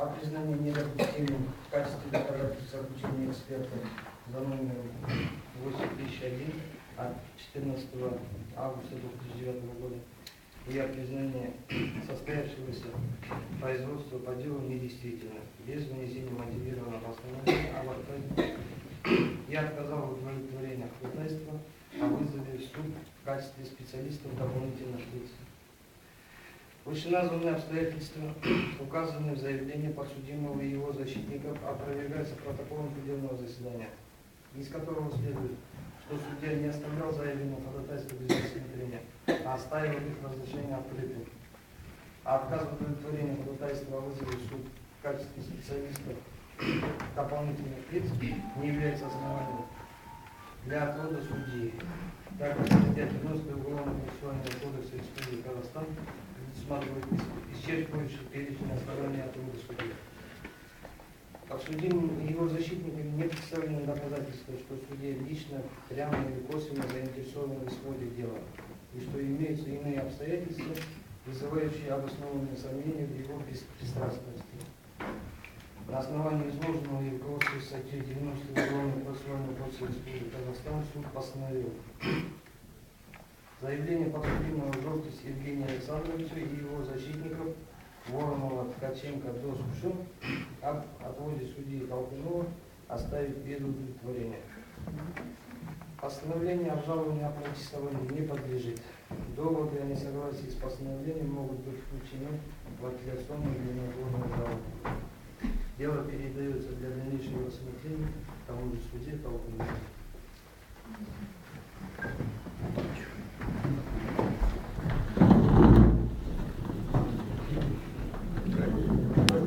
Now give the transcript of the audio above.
о признании недопустимым в качестве доказательства обучения эксперта за номером 8001 от 14 августа 2009 года и о признании состоявшегося производства по делу недействительным, без внесения мотивированного постановления об отказе. Я отказал в удовлетворении ходатайства о вызове в суд в качестве специалистов дополнительных лиц. Вышеназванные обстоятельства, указанные в заявлении подсудимого и его защитников, опровергаются протоколом судебного заседания, из которого следует, что судья не оставлял заявление ходатайства без рассмотрения, а оставил их разрешение открытым. А отказ в удовлетворении ходатайства о вызове суд в качестве специалистов дополнительных лиц не является основанием для отвода судьи, так как статья 90 Уголовного процессуального кодекса Республики Казахстан предусматривает исчерпывающий перечень оснований отвода судьи. Подсудимым его защитникам не представлено доказательства, что судья лично, прямо или косвенно заинтересован в исходе дела, и что имеются иные обстоятельства, вызывающие обоснованные сомнения в его беспристрастности. На основании изложенного и руководствуясь статьей 90 Уголовного процессуального кодекса Республики Казахстан суд постановил заявление подсудимого Жовтис Евгения Александровича и его защитников Воронова, Ткаченко, Досушин об отводе судьи Толкунова оставить без удовлетворения. Постановление обжалования о протестовании не подлежит. Доводы о несогласии с постановлением могут быть включены в апелляционную или неотложную жалобу. Дело передается для дальнейшего рассмотрения тому же суде Толкунову.